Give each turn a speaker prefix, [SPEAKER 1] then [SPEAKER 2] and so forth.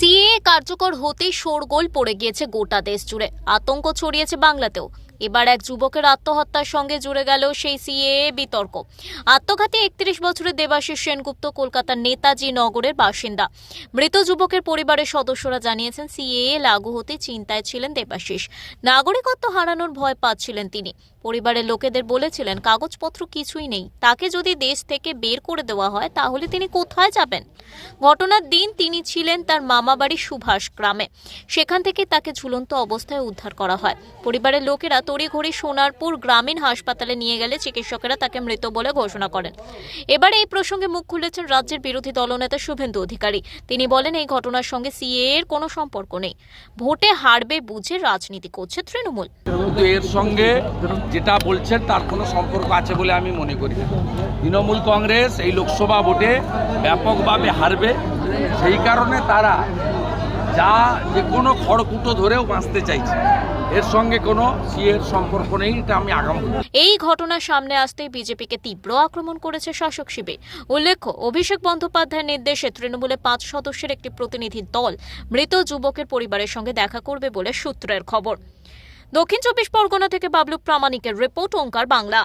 [SPEAKER 1] CAA কার্যকর হতেই শোরগোল পড়ে গিয়েছে গোটা দেশ জুড়ে। আতঙ্ক ছড়িয়েছে বাংলাতেও। এবার এক যুবকের আত্মহত্যার সঙ্গে জুড়ে গেল সেই সিএএ বিতর্ক। আত্মঘাতী একত্রিশ বছরের দেবাশিস সেনগুপ্ত কলকাতার নেতাজি নগরের বাসিন্দা। মৃত যুবকের পরিবারের সদস্যরা জানিয়েছেন, সিএএ লাগু হতে চিন্তায় ছিলেন দেবাশিস। নাগরিকত্ব হারানোর ভয় পাচ্ছিলেন তিনি। পরিবারের লোকেদের বলেছিলেন, কাগজপত্র কিছুই নেই। তাকে যদি দেশ থেকে বের করে দেওয়া হয়, তাহলে তিনি কোথায় যাবেন? ঘটনার দিন তিনি ছিলেন তার মামাবাড়ি সুভাষ গ্রামে। সেখান থেকে তাকে ঝুলন্ত অবস্থায় উদ্ধার করা হয়। পরিবারের লোকেরা তড়িঘড়ি সোনারপুর গ্রামীণ হাসপাতালে নিয়ে গেলে চিকিৎসকেরা তাকে মৃত বলে ঘোষণা করেন। এবার এই প্রসঙ্গে মুখ খুলেছেন রাজ্যের বিরোধী দলনেতা শুভেন্দু অধিকারী। তিনি বলেন, এই ঘটনার সঙ্গে সিএ এর কোনো সম্পর্ক নেই। ভোটে হারবে বুঝে রাজনীতি করছে তৃণমূল।
[SPEAKER 2] এর সঙ্গে যেটা বলছেন, তার কোনো সম্পর্ক আছে বলে আমি মনে করি তৃণমূল কংগ্রেস এই লোকসভা ভোটে ব্যাপকভাবে হারবে। সেই কারণে তারা যা যে কোনো খড়কুটো ধরেও বাঁচতে চাইছে। এর সঙ্গে কোনো সিএর সম্পর্ক নেই, এটা আমি আগাম
[SPEAKER 1] এই ঘটনা সামনে আসতেই বিজেপিকে তীব্র আক্রমণ করেছে শাসক শিবির। উল্লেখ্য, অভিষেক বন্দ্যোপাধ্যায়ের নির্দেশে তৃণমূলে পাঁচ সদস্যের একটি প্রতিনিধি দল মৃত যুবকের পরিবারের সঙ্গে দেখা করবে বলে সূত্রের খবর। দক্ষিণ চব্বিশ পরগনা থেকে বাবলু প্রামাণিকের রিপোর্ট, ওঙ্কার বাংলা।